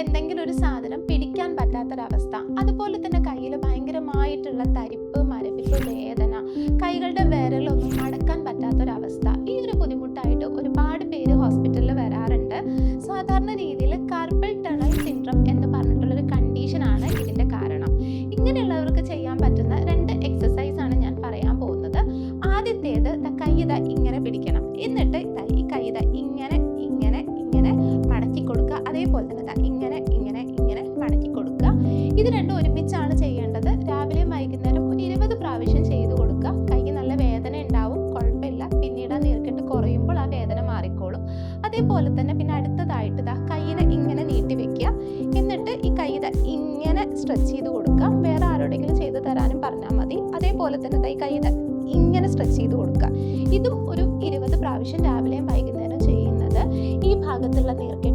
എന്തെങ്കിലും ഒരു സാധനം പിടിക്കാൻ പറ്റാത്തൊരവസ്ഥ. അതുപോലെ തന്നെ കയ്യിൽ ഭയങ്കരമായിട്ടുള്ള തരിപ്പ് മരവിപ്പ് വേദന കൈകളുടെ വിരലൊന്നും മടക്കാൻ പറ്റാത്തൊരവസ്ഥ. ഈ ഒരു ബുദ്ധിമുട്ടായിട്ട് ഒരുപാട് പേര് ഹോസ്പിറ്റലിൽ വരാറുണ്ട്. സാധാരണ രീതിയിൽ കാർപ്പൽ ടണൽ സിൻഡ്രം എന്ന് പറഞ്ഞിട്ടുള്ളൊരു കണ്ടീഷനാണ് ഇതിന്റെ കാരണം. ഇങ്ങനെയുള്ളവർക്ക് ചെയ്യാൻ പറ്റുന്ന രണ്ട് അതേപോലെ തന്നെ ഇങ്ങനെ ഇങ്ങനെ ഇങ്ങനെ മടക്കി കൊടുക്കുക. ഇത് രണ്ടും ഒരുമിച്ചാണ് ചെയ്യേണ്ടത്. രാവിലെയും വൈകുന്നേരം ഒരു ഇരുപത് പ്രാവശ്യം ചെയ്തു കൊടുക്കുക. കൈക്ക് നല്ല വേദന ഉണ്ടാവും കുഴപ്പമില്ല. പിന്നീട് ആ നീർക്കെട്ട് കുറയുമ്പോൾ ആ വേദന മാറിക്കോളും. അതേപോലെ തന്നെ പിന്നെ അടുത്തതായിട്ട് ഇതാ കൈയിനെ ഇങ്ങനെ നീട്ടി വെക്കുക. എന്നിട്ട് ഈ കൈ ഇങ്ങനെ സ്ട്രെച്ച് ചെയ്ത് കൊടുക്കുക. വേറെ ആരോടെങ്കിലും ചെയ്തു തരാനും പറഞ്ഞാൽ മതി. അതേപോലെ തന്നെ ഈ കൈ ഇങ്ങനെ സ്ട്രെച്ച് ചെയ്ത് കൊടുക്കുക. ഇതും ഒരു ഇരുപത് പ്രാവശ്യം രാവിലെയും വൈകുന്നേരം ചെയ്യുന്നത് ഈ ഭാഗത്തുള്ള രാവിലെ